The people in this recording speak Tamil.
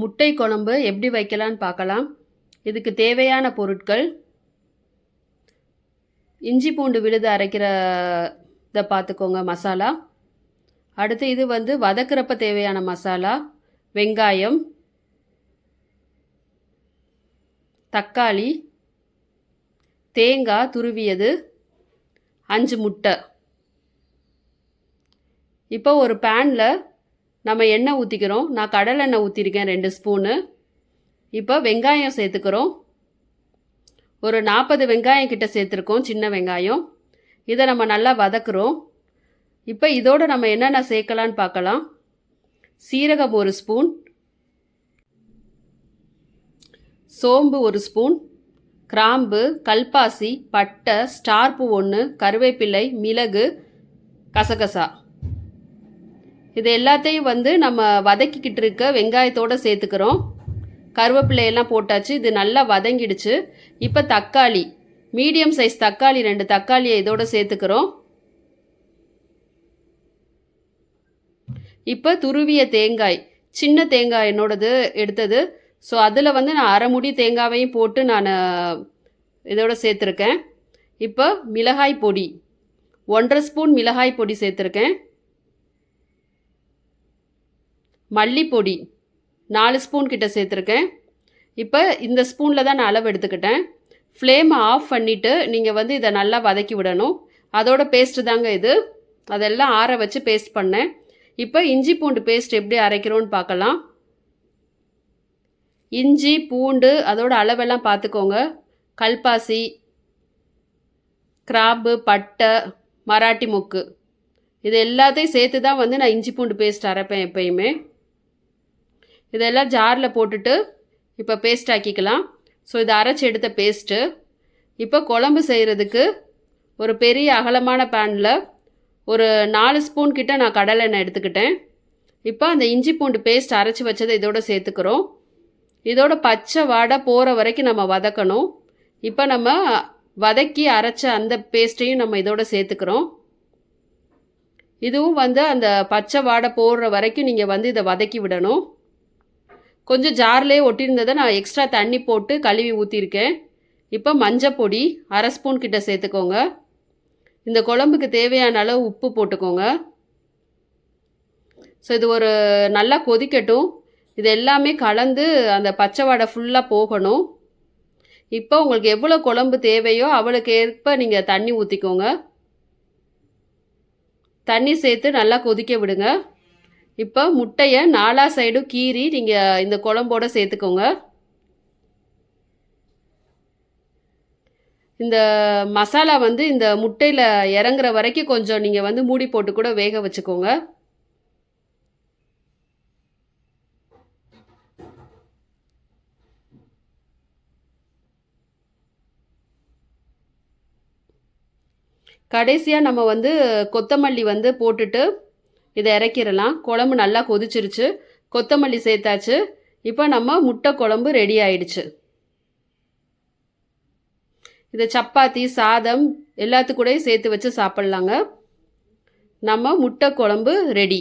முட்டை குழம்பு எப்படி வைக்கலான்னு பார்க்கலாம். இதுக்கு தேவையான பொருட்கள். இஞ்சி பூண்டு விழுது அரைக்கிற இதை பார்த்துக்கோங்க மசாலா. அடுத்து இது வந்து வதக்குறப்ப தேவையான மசாலா வெங்காயம் தக்காளி தேங்காய் துருவியது அஞ்சு முட்டை. இப்போ ஒரு பேனில் நம்ம எண்ணெய் ஊற்றிக்கிறோம் நான் கடலை எண்ணெய் ஊற்றிருக்கேன் ரெண்டு ஸ்பூனு. இப்போ வெங்காயம் சேர்த்துக்கிறோம். ஒரு நாற்பது வெங்காயம் கிட்ட சேர்த்துருக்கோம் சின்ன வெங்காயம். இதை நம்ம நல்லா வதக்குறோம். இப்போ இதோடு நம்ம என்னென்ன சேர்க்கலான்னு பார்க்கலாம். சீரகம் ஒரு ஸ்பூன். சோம்பு ஒரு ஸ்பூன். கிராம்பு கல்பாசி பட்டை ஸ்டார்பு ஒன்று கருவேப்பிலை மிளகு கசகசா. இது எல்லாத்தையும் வந்து நம்ம வதக்கிக்கிட்டு இருக்க வெங்காயத்தோடு சேர்த்துக்கிறோம். கருவேப்பிலையெல்லாம் போட்டாச்சு இது நல்லா வதங்கிடுச்சு. இப்போ தக்காளி மீடியம் சைஸ் தக்காளி ரெண்டு தக்காளியை இதோடு சேர்த்துக்கிறோம். இப்போ துருவிய தேங்காய் சின்ன தேங்காய் என்னோடது எடுத்தது. ஸோ அதில் வந்து நான் அரை முடி தேங்காவையும் போட்டு நான் இதோட சேர்த்துருக்கேன். இப்போ மிளகாய் பொடி ஒன்றரை ஸ்பூன் மிளகாய் பொடி சேர்த்துருக்கேன். மல்லிப்பொடி நாலு ஸ்பூன் கிட்ட சேர்த்துருக்கேன். இப்போ இந்த ஸ்பூனில் தான் நான் அளவு எடுத்துக்கிட்டேன். ஃப்ளேமை ஆஃப் பண்ணிவிட்டு நீங்கள் வந்து இதை நல்லா வதக்கி விடணும். அதோட பேஸ்ட்டு தாங்க இது. அதெல்லாம் ஆற வச்சு பேஸ்ட் பண்ணேன். இப்போ இஞ்சி பூண்டு பேஸ்ட் எப்படி அரைக்கிறோன்னு பார்க்கலாம். இஞ்சி பூண்டு அதோட அளவெல்லாம் பார்த்துக்கோங்க. கல்பாசி கிராம்பு பட்டை மராட்டி மொக்கு. இது எல்லாத்தையும் சேர்த்து தான் வந்து நான் இஞ்சி பூண்டு பேஸ்ட் அரைப்பேன் எப்பயுமே. இதெல்லாம் ஜாரில் போட்டுட்டு இப்போ பேஸ்ட் ஆக்கிக்கலாம். ஸோ இதை அரைச்சி எடுத்த பேஸ்ட்டு இப்போ குழம்பு செய்கிறதுக்கு ஒரு பெரிய அகலமான பேனில் ஒரு நாலு ஸ்பூன் கிட்ட நான் கடலை எண்ணெய் எடுத்துக்கிட்டேன். இப்போ அந்த இஞ்சி பூண்டு பேஸ்ட் அரைச்சி வச்சதை இதோட சேர்த்துக்கிறோம். இதோட பச்சை வாடை போகிற வரைக்கும் நம்ம வதக்கணும். இப்போ நம்ம வதக்கி அரைச்ச அந்த பேஸ்ட்டையும் நம்ம இதோட சேர்த்துக்கிறோம். இதுவும் வந்து அந்த பச்சை வாடை போடுற வரைக்கும் நீங்கள் வந்து இதை வதக்கி விடணும். கொஞ்சம் ஜார்லேயே ஒட்டியிருந்ததை நான் எக்ஸ்ட்ரா தண்ணி போட்டு கழுவி ஊற்றிருக்கேன் இப்போ மஞ்சள் பொடி அரை ஸ்பூன் கிட்ட சேர்த்துக்கோங்க. இந்த குழம்புக்கு தேவையான அளவு உப்பு போட்டுக்கோங்க. ஸோ இது ஒரு நல்லா கொதிக்கட்டும். இது எல்லாமே கலந்து அந்த பச்சை வடை ஃபுல்லாக போகணும். இப்போ உங்களுக்கு எவ்வளோ குழம்பு தேவையோ அவளுக்கு ஏற்ப நீங்கள் தண்ணி ஊற்றிக்கோங்க தண்ணி சேர்த்து நல்லா கொதிக்க விடுங்க. இப்போ முட்டையை நாலா சைடும் கீறி நீங்கள் இந்த குழம்போட சேர்த்துக்கோங்க. இந்த மசாலா வந்து இந்த முட்டையில் இறங்குற வரைக்கும் கொஞ்சம் நீங்கள் வந்து மூடி போட்டு கூட வேக வச்சுக்கோங்க. கடைசியாக நம்ம வந்து கொத்தமல்லி வந்து போட்டுட்டு இதை இறக்கிடலாம். குழம்பு நல்லா கொதிச்சிருச்சு. கொத்தமல்லி சேர்த்தாச்சு. இப்போ நம்ம முட்டை குழம்பு ரெடி ஆயிடுச்சு. இதை சப்பாத்தி சாதம் எல்லாத்துக்கூடையும் சேர்த்து வச்சு சாப்பிட்லாங்க. நம்ம முட்டை குழம்பு ரெடி